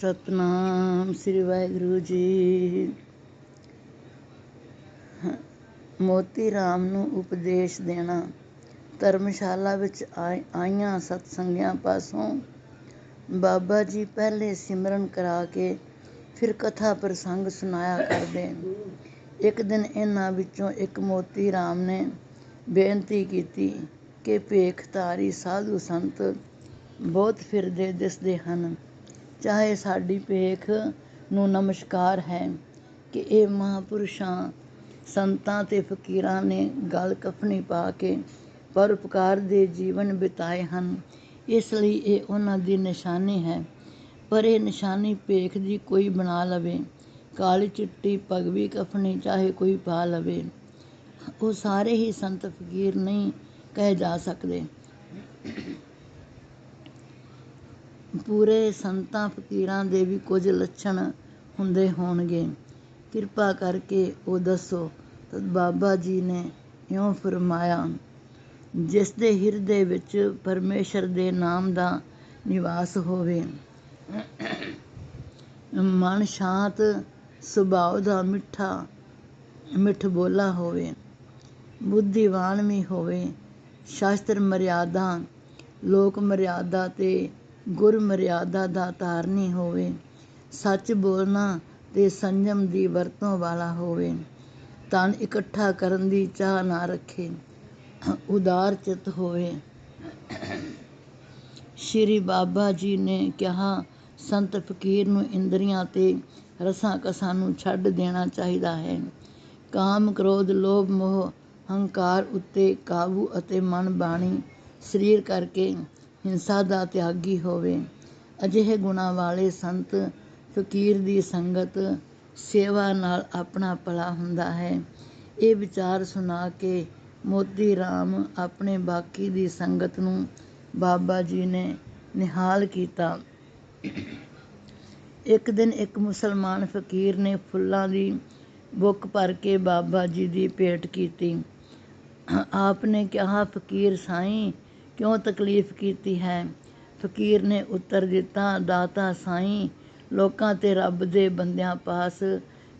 ਸਤਨਾਮ ਸ੍ਰੀ ਵਾਹਿਗੁਰੂ ਜੀ। ਮੋਤੀ ਰਾਮ ਨੂੰ ਉਪਦੇਸ਼ ਦੇਣਾ, ਧਰਮਸ਼ਾਲਾ ਵਿੱਚ ਆਈਆਂ ਸਤਸੰਗੀਆਂ ਪਾਸੋਂ। ਬਾਬਾ ਜੀ ਪਹਿਲੇ ਸਿਮਰਨ ਕਰਾ ਕੇ ਫਿਰ ਕਥਾ ਪ੍ਰਸੰਗ ਸੁਣਾਇਆ ਕਰਦੇ। ਇੱਕ ਦਿਨ ਇਹਨਾਂ ਵਿੱਚੋਂ ਇੱਕ ਮੋਤੀ ਰਾਮ ਨੇ ਬੇਨਤੀ ਕੀਤੀ ਕਿ ਭੇਖਧਾਰੀ ਸਾਧੂ ਸੰਤ ਬਹੁਤ ਫਿਰਦੇ ਦਿਸਦੇ ਹਨ। ਚਾਹੇ ਸਾਡੀ ਭੇਖ ਨੂੰ ਨਮਸਕਾਰ ਹੈ ਕਿ ਇਹ ਮਹਾਂਪੁਰਸ਼ਾਂ, ਸੰਤਾਂ ਤੇ ਫਕੀਰਾਂ ਨੇ ਗਲ ਕਫਨੀ ਪਾ ਕੇ ਪਰਉਪਕਾਰ ਦੇ ਜੀਵਨ ਬਿਤਾਏ ਹਨ। ਇਸ ਲਈ ਇਹ ਉਹਨਾਂ ਦੀ ਨਿਸ਼ਾਨੀ ਹੈ। ਪਰ ਇਹ ਨਿਸ਼ਾਨੀ ਭੇਖ ਦੀ ਕੋਈ ਬਣਾ ਲਵੇ। ਕਾਲੀ ਚਿੱਟੀ ਪਗਵੀ ਕਫਨੀ ਚਾਹੇ ਕੋਈ ਪਾ ਲਵੇ। ਉਹ ਸਾਰੇ ਹੀ ਸੰਤ ਫਕੀਰ ਨਹੀਂ ਕਹੇ ਜਾ ਸਕਦੇ। ਪੂਰੇ ਸੰਤਾਂ ਫਕੀਰਾਂ ਦੇ ਵੀ ਕੁਝ ਲੱਛਣ ਹੁੰਦੇ ਹੋਣਗੇ। ਕਿਰਪਾ ਕਰਕੇ ਉਹ ਦੱਸੋ, ਤਦ ਬਾਬਾ ਜੀ ਨੇ ਇਉਂ ਫਰਮਾਇਆ, ਜਿਸ ਦੇ ਹਿਰਦੇ ਵਿੱਚ ਪਰਮੇਸ਼ਰ ਦੇ ਨਾਮ ਦਾ ਨਿਵਾਸ ਹੋਵੇ, ਮਨ ਸ਼ਾਂਤ, ਸੁਭਾਅ ਦਾ ਮਿੱਠਾ, ਮਿੱਠ ਬੋਲਾ ਹੋਵੇ, ਬੁੱਧੀਵਾਨ ਵੀ ਹੋਵੇ, ਸ਼ਾਸਤਰ ਮਰਿਆਦਾ, ਲੋਕ ਮਰਿਆਦਾ ਤੇ ਗੁਰ ਮਰਿਆਦਾ ਦਾ ਧਾਰਨੀ ਹੋਵੇ, ਸੱਚ ਬੋਲਣਾ ਤੇ ਸੰਜਮ ਦੀ ਵਰਤੋਂ ਵਾਲਾ ਹੋਵੇ ਧਨ ਇਕੱਠਾ ਕਰਨ ਦੀ ਚਾਹ ਨਾ ਰੱਖੇ, ਉਦਾਰ ਚਿਤ ਹੋਵੇ। ਸ਼੍ਰੀ ਬਾਬਾ ਜੀ ਨੇ ਕਿਹਾ, ਸੰਤ ਫਕੀਰ ਨੂੰ ਇੰਦਰੀਆਂ ਤੇ ਰਸਾਂ ਕਸਾਂ ਨੂੰ ਛੱਡ ਦੇਣਾ ਚਾਹੀਦਾ ਹੈ। ਕਾਮ, ਕ੍ਰੋਧ, ਲੋਭ, ਮੋਹ, ਹੰਕਾਰ ਉੱਤੇ ਕਾਬੂ ਅਤੇ ਮਨ ਬਾਣੀ ਸਰੀਰ ਕਰਕੇ ਹਿੰਸਾ ਦਾ ਤਿਆਗੀ ਹੋਵੇ। ਅਜਿਹੇ ਗੁਣਾਂ ਵਾਲੇ ਸੰਤ ਫਕੀਰ ਦੀ ਸੰਗਤ ਸੇਵਾ ਨਾਲ ਆਪਣਾ ਭਲਾ ਹੁੰਦਾ ਹੈ। ਇਹ ਵਿਚਾਰ ਸੁਣਾ ਕੇ ਮੋਤੀ ਰਾਮ ਆਪਣੇ ਬਾਕੀ ਦੀ ਸੰਗਤ ਨੂੰ ਬਾਬਾ ਜੀ ਨੇ ਨਿਹਾਲ ਕੀਤਾ। ਇੱਕ ਦਿਨ ਇੱਕ ਮੁਸਲਮਾਨ ਫਕੀਰ ਨੇ ਫੁੱਲਾਂ ਦੀ ਬੁੱਕ ਭਰ ਕੇ ਬਾਬਾ ਜੀ ਦੀ ਭੇਟ ਕੀਤੀ। ਆਪ ਨੇ ਕਿਹਾ, ਫਕੀਰ ਸਾਈਂ ਕਿਉਂ ਤਕਲੀਫ ਕੀਤੀ ਹੈ? ਫਕੀਰ ਨੇ ਉੱਤਰ ਦਿੱਤਾ, ਦਾਤਾ ਸਾਈਂ, ਲੋਕਾਂ ਤੇ ਰੱਬ ਦੇ ਬੰਦਿਆਂ ਪਾਸ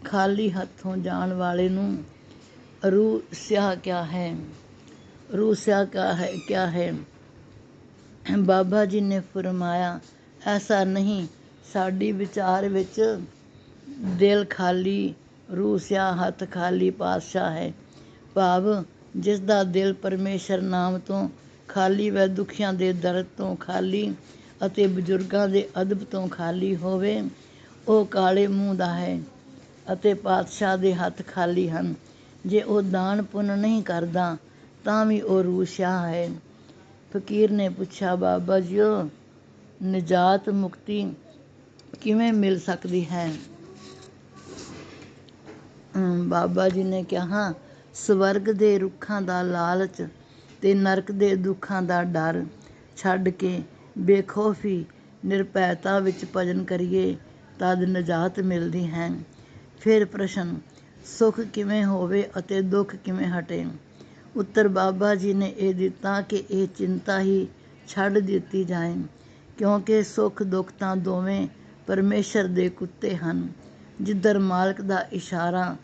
ਖਾਲੀ ਹੱਥੋਂ ਜਾਣ ਵਾਲੇ ਨੂੰ ਰੂ ਸਿਆ ਕਿਆ ਹੈ? ਰੂ ਸਿਆ ਕਿਆ ਹੈ ਕਿਆ ਹੈ? ਬਾਬਾ ਜੀ ਨੇ ਫਰਮਾਇਆ, ਐਸਾ ਨਹੀਂ, ਸਾਡੀ ਵਿਚਾਰ ਵਿੱਚ ਦਿਲ ਖਾਲੀ ਰੂ ਸਿਆ ਹੱਥ ਖਾਲੀ ਪਾਤਸ਼ਾਹ ਹੈ। ਭਾਵ ਜਿਸ ਦਾ ਦਿਲ ਪਰਮੇਸ਼ਰ ਨਾਮ ਤੋਂ ਖਾਲੀ ਵੈ ਦੁਖੀਆਂ ਦੇ ਦਰਦ ਤੋਂ ਖਾਲੀ ਅਤੇ ਬਜ਼ੁਰਗਾਂ ਦੇ ਅਦਬ ਤੋਂ ਖਾਲੀ ਹੋਵੇ, ਉਹ ਕਾਲੇ ਮੂੰਹ ਦਾ ਹੈ ਅਤੇ ਪਾਤਸ਼ਾਹ ਦੇ ਹੱਥ ਖਾਲੀ ਹਨ। ਜੇ ਉਹ ਦਾਨ ਪੁੰਨ ਨਹੀਂ ਕਰਦਾ, ਤਾਂ ਵੀ ਉਹ ਰੂਸ਼ਾ ਹੈ। ਫਕੀਰ ਨੇ ਪੁੱਛਿਆ, ਬਾਬਾ ਜੀਓ, ਨਜਾਤ ਮੁਕਤੀ ਕਿਵੇਂ ਮਿਲ ਸਕਦੀ ਹੈ? ਬਾਬਾ ਜੀ ਨੇ ਕਿਹਾ, ਸਵਰਗ ਦੇ ਰੁੱਖਾਂ ਦਾ ਲਾਲਚ ਅਤੇ ਨਰਕ ਦੇ ਦੁੱਖਾਂ ਦਾ ਡਰ ਛੱਡ ਕੇ ਬੇਖੌਫੀ ਨਿਰਭੈਤਾ ਵਿੱਚ ਭਜਨ ਕਰੀਏ, ਤਦ ਨਜਾਤ ਮਿਲਦੀ ਹੈ। ਫਿਰ ਪ੍ਰਸ਼ਨ, ਸੁਖ ਕਿਵੇਂ ਹੋਵੇ ਅਤੇ ਦੁੱਖ ਕਿਵੇਂ ਹਟੇ? ਉੱਤਰ ਬਾਬਾ ਜੀ ਨੇ ਇਹ ਦਿੱਤਾ ਕਿ ਇਹ ਚਿੰਤਾ ਹੀ ਛੱਡ ਦਿੱਤੀ ਜਾਏ, ਕਿਉਂਕਿ ਸੁਖ ਦੁੱਖ ਤਾਂ ਦੋਵੇਂ ਪਰਮੇਸ਼ਰ ਦੇ ਕੁੱਤੇ ਹਨ। ਜਿੱਧਰ ਮਾਲਕ ਦਾ ਇਸ਼ਾਰਾ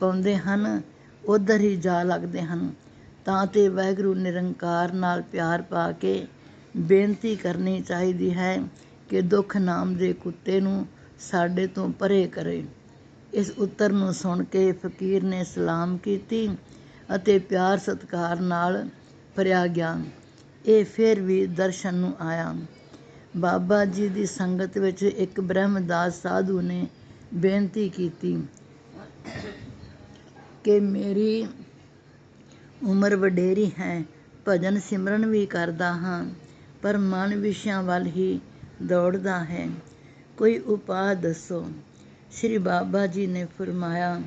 ਪਾਉਂਦੇ ਹਨ, ਉਧਰ ਹੀ ਜਾ ਲੱਗਦੇ ਹਨ। ਤਾਂ ਤੇ ਵਾਹਿਗੁਰੂ ਨਿਰੰਕਾਰ ਨਾਲ ਪਿਆਰ ਪਾ ਕੇ ਬੇਨਤੀ ਕਰਨੀ ਚਾਹੀਦੀ ਹੈ ਕਿ ਦੁੱਖ ਨਾਮ ਦੇ ਕੁੱਤੇ ਨੂੰ ਸਾਡੇ ਤੋਂ ਪਰੇ ਕਰੇ। ਇਸ ਉੱਤਰ ਨੂੰ ਸੁਣ ਕੇ ਫਕੀਰ ਨੇ ਸਲਾਮ ਕੀਤੀ ਅਤੇ ਪਿਆਰ ਸਤਿਕਾਰ ਨਾਲ ਭਰਿਆ ਗਿਆ। ਇਹ ਫਿਰ ਵੀ ਦਰਸ਼ਨ ਨੂੰ ਆਇਆ। ਬਾਬਾ ਜੀ ਦੀ ਸੰਗਤ ਵਿੱਚ ਇੱਕ ਬ੍ਰਹਮਦਾਸ ਸਾਧੂ ਨੇ ਬੇਨਤੀ ਕੀਤੀ ਕਿ ਮੇਰੀ ਉਮਰ ਵਡੇਰੀ ਹੈ, ਭਜਨ ਸਿਮਰਨ ਵੀ ਕਰਦਾ ਹਾਂ, ਪਰ ਮਨ ਵਿਸ਼ਿਆਂ ਵੱਲ ਹੀ ਦੌੜਦਾ ਹੈ। ਕੋਈ ਉਪਾਅ ਦੱਸੋ? ਸ੍ਰੀ ਬਾਬਾ ਜੀ ਨੇ ਫਰਮਾਇਆ,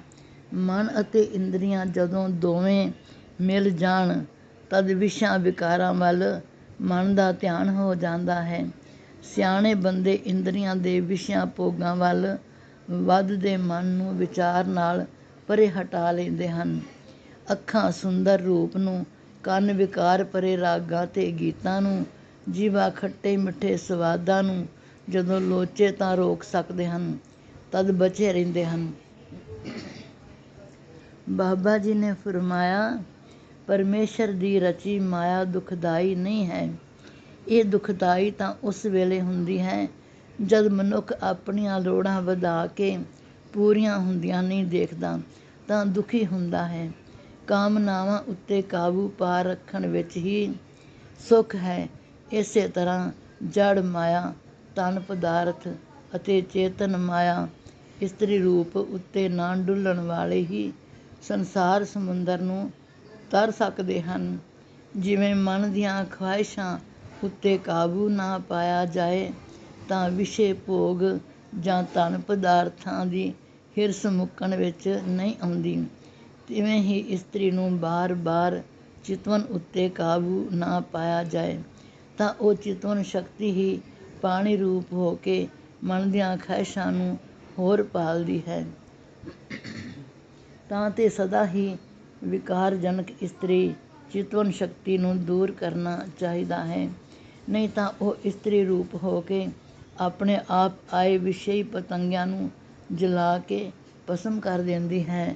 ਮਨ ਅਤੇ ਇੰਦਰੀਆਂ ਜਦੋਂ ਦੋਵੇਂ ਮਿਲ ਜਾਣ, ਤਦ ਵਿਸ਼ਾ ਵਿਕਾਰਾਂ ਵੱਲ ਮਨ ਦਾ ਧਿਆਨ ਹੋ ਜਾਂਦਾ ਹੈ। ਸਿਆਣੇ ਬੰਦੇ ਇੰਦਰੀਆਂ ਦੇ ਵਿਸ਼ਿਆਂ ਭੋਗਾਂ ਵੱਲ ਵੱਧਦੇ ਮਨ ਨੂੰ ਵਿਚਾਰ ਨਾਲ ਪਰੇ ਹਟਾ ਲੈਂਦੇ ਹਨ। ਅੱਖਾਂ ਸੁੰਦਰ ਰੂਪ ਨੂੰ, ਕੰਨ ਵਿਕਾਰ ਭਰੇ ਰਾਗਾਂ ਅਤੇ ਗੀਤਾਂ ਨੂੰ, ਜੀਵਾ ਖੱਟੇ ਮਿੱਠੇ ਸਵਾਦਾਂ ਨੂੰ ਜਦੋਂ ਲੋਚੇ ਤਾਂ ਰੋਕ ਸਕਦੇ ਹਨ, ਤਦ ਬਚੇ ਰਹਿੰਦੇ ਹਨ। ਬਾਬਾ ਜੀ ਨੇ ਫਰਮਾਇਆ, ਪਰਮੇਸ਼ਰ ਦੀ ਰਚੀ ਮਾਇਆ ਦੁਖਦਾਈ ਨਹੀਂ ਹੈ। ਇਹ ਦੁਖਦਾਈ ਤਾਂ ਉਸ ਵੇਲੇ ਹੁੰਦੀ ਹੈ ਜਦ ਮਨੁੱਖ ਆਪਣੀਆਂ ਲੋੜਾਂ ਵਧਾ ਕੇ ਪੂਰੀਆਂ ਹੁੰਦੀਆਂ ਨਹੀਂ ਦੇਖਦਾ, ਤਾਂ ਦੁਖੀ ਹੁੰਦਾ ਹੈ। ਕਾਮਨਾਵਾਂ ਉੱਤੇ ਕਾਬੂ ਪਾ ਰੱਖਣ ਵਿੱਚ ਹੀ ਸੁੱਖ ਹੈ। ਇਸੇ ਤਰ੍ਹਾਂ ਜੜ ਮਾਇਆ, ਤਨ ਪਦਾਰਥ ਅਤੇ ਚੇਤਨ ਮਾਇਆ, ਇਸਤਰੀ ਰੂਪ ਉੱਤੇ ਨਾ ਡੁੱਲਣ ਵਾਲੇ ਹੀ ਸੰਸਾਰ ਸਮੁੰਦਰ ਨੂੰ ਤਰ ਸਕਦੇ ਹਨ। ਜਿਵੇਂ ਮਨ ਦੀਆਂ ਖਵਾਹਿਸ਼ਾਂ ਉੱਤੇ ਕਾਬੂ ਨਾ ਪਾਇਆ ਜਾਏ, ਤਾਂ ਵਿਸ਼ੇ ਭੋਗ ਜਾਂ ਧਨ ਪਦਾਰਥਾਂ ਦੀ ਹਿਰਸ ਮੁੱਕਣ ਵਿੱਚ ਨਹੀਂ ਆਉਂਦੀ। ਤਿਵੇਂ ਹੀ ਇਸਤਰੀ ਨੂੰ ਬਾਰ-ਬਾਰ ਚਿਤਵਨ ਉੱਤੇ ਕਾਬੂ ਨਾ ਪਾਇਆ ਜਾਏ, ਤਾਂ ਉਹ ਚਿਤਵਨ ਸ਼ਕਤੀ ਹੀ ਪਾਣੀ ਰੂਪ ਹੋ ਕੇ ਮਨ ਦੀਆਂ ਖਹਿਸ਼ਾਂ ਨੂੰ ਹੋਰ ਪਾਲਦੀ ਹੈ। ਤਾਂ ਤੇ ਸਦਾ ਹੀ ਵਿਕਾਰਜਨਕ ਇਸਤਰੀ ਚਿਤਵਨ ਸ਼ਕਤੀ ਨੂੰ ਦੂਰ ਕਰਨਾ ਚਾਹੀਦਾ ਹੈ। ਨਹੀਂ ਤਾਂ ਉਹ ਇਸਤਰੀ ਰੂਪ ਹੋ ਕੇ ਆਪਣੇ ਆਪ ਆਏ ਵਿਸ਼ਈ ਪਤੰਗਿਆਂ ਨੂੰ ਜਲਾ ਕੇ ਭਸਮ ਕਰ ਦਿੰਦੀ ਹੈ।